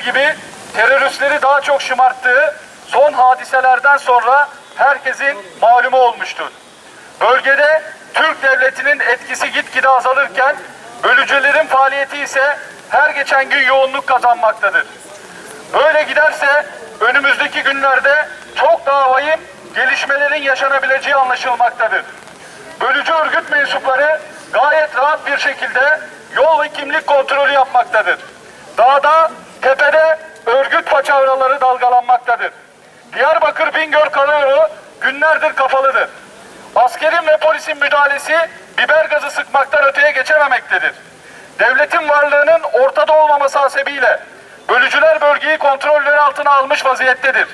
gibi teröristleri daha çok şımarttığı son hadiselerden sonra herkesin malumu olmuştur. Bölgede Türk devletinin etkisi gitgide azalırken bölücülerin faaliyeti ise her geçen gün yoğunluk kazanmaktadır. Böyle giderse önümüzdeki günlerde çok daha vahim gelişmelerin yaşanabileceği anlaşılmaktadır. Bölücü örgüt mensupları gayet rahat bir şekilde yol ve kimlik kontrolü yapmaktadır. Dağda, tepede örgüt paçavraları dalgalanmaktadır. Diyarbakır Bingöl Karayolu günlerdir kapalıdır. Askerin ve polisin müdahalesi biber gazı sıkmaktan öteye geçememektedir. Devletin varlığının ortada olmaması hasebiyle bölücüler bölgeyi kontrolleri altına almış vaziyettedir.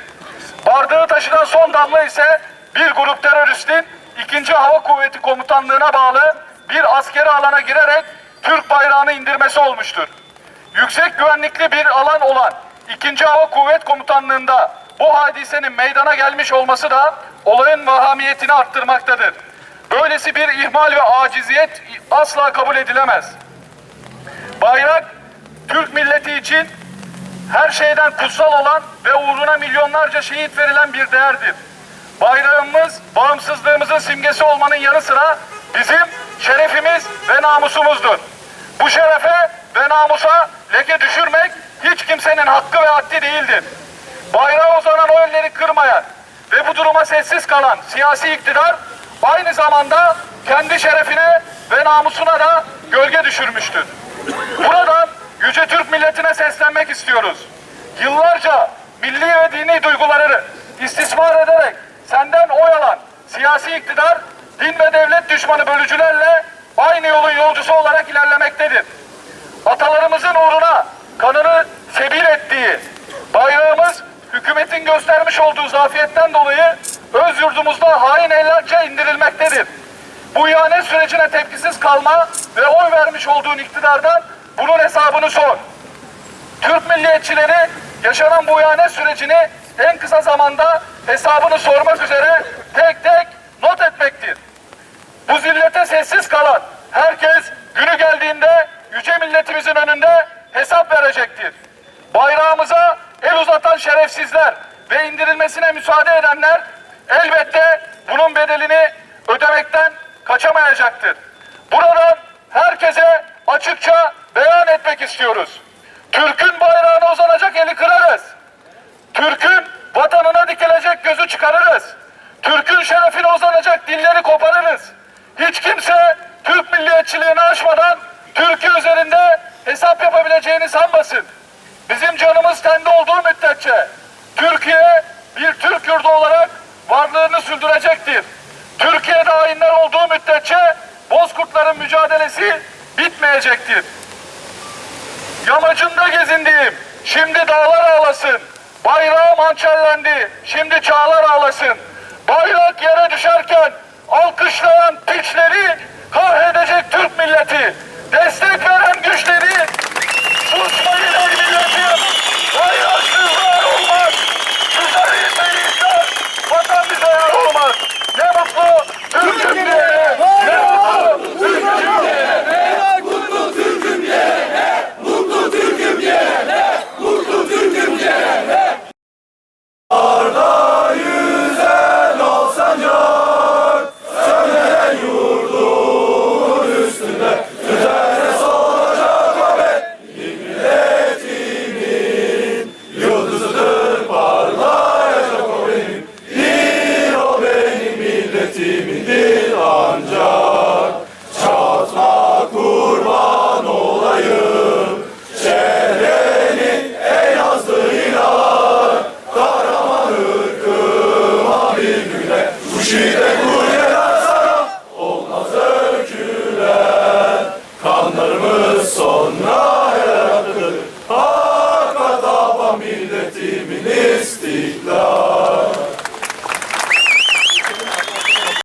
Bardağı taşıran son damla ise bir grup teröristin 2. Hava Kuvveti Komutanlığı'na bağlı bir askeri alana girerek Türk bayrağını indirmesi olmuştur. Yüksek güvenlikli bir alan olan 2. Hava Kuvvet Komutanlığı'nda bu hadisenin meydana gelmiş olması da olayın vahamiyetini arttırmaktadır. Böylesi bir ihmal ve aciziyet asla kabul edilemez. Bayrak Türk milleti için her şeyden kutsal olan ve uğruna milyonlarca şehit verilen bir değerdir. Bayrağımız bağımsızlığımızın simgesi olmanın yanı sıra bizim şerefimiz ve namusumuzdur. Bu şerefe ve namusa leke düşürmek hiç kimsenin hakkı ve haddi değildir. Bayrağa uzanan o elleri kırmayan ve bu duruma sessiz kalan siyasi iktidar aynı zamanda kendi şerefine ve namusuna da gölge düşürmüştür. Buradan yüce Türk milletine seslenmek istiyoruz. Yıllarca milli ve dini duyguları istismar ederek senden oy alan siyasi iktidar din ve devlet düşmanı bölücülerle aynı yolun yolcusu olarak ilerlemektedir. Atalarımızın uğruna kanını sebil ettiği bayrağımız hükümetin göstermiş olduğu zafiyetten dolayı öz yurdumuzda hain ellerce indirilmektedir. Bu ihanet sürecine tepkisiz kalma ve oy vermiş olduğun iktidardan bunun hesabını sor. Türk milliyetçileri yaşanan bu ihanet sürecini en kısa zamanda hesabını sormak üzere tek tek verecektir. Bayrağımıza el uzatan şerefsizler ve indirilmesine müsaade edenler elbette bunun bedelini ödemekten kaçamayacaktır. Buradan herkese açıkça beyan etmek istiyoruz. Türk'ün bayrağına uzanacak eli kırarız. Türk'ün vatanına dikilecek gözü çıkarırız. Türk'ün şerefine uzanacak dilleri koparırız. Müddetçe Türkiye bir Türk yurdu olarak varlığını sürdürecektir. Türkiye'de hainler olduğu müddetçe Bozkurtların mücadelesi bitmeyecektir. Yamacında gezindiğim, şimdi dağlar ağlasın. Bayrağım hançerlendi, şimdi çağlar ağlasın. Bayrak yere düşerken alkışlayan piçleri kahredecek Türk milleti. Destek veren güçleri sona erdi. Hak milletinin istiklal.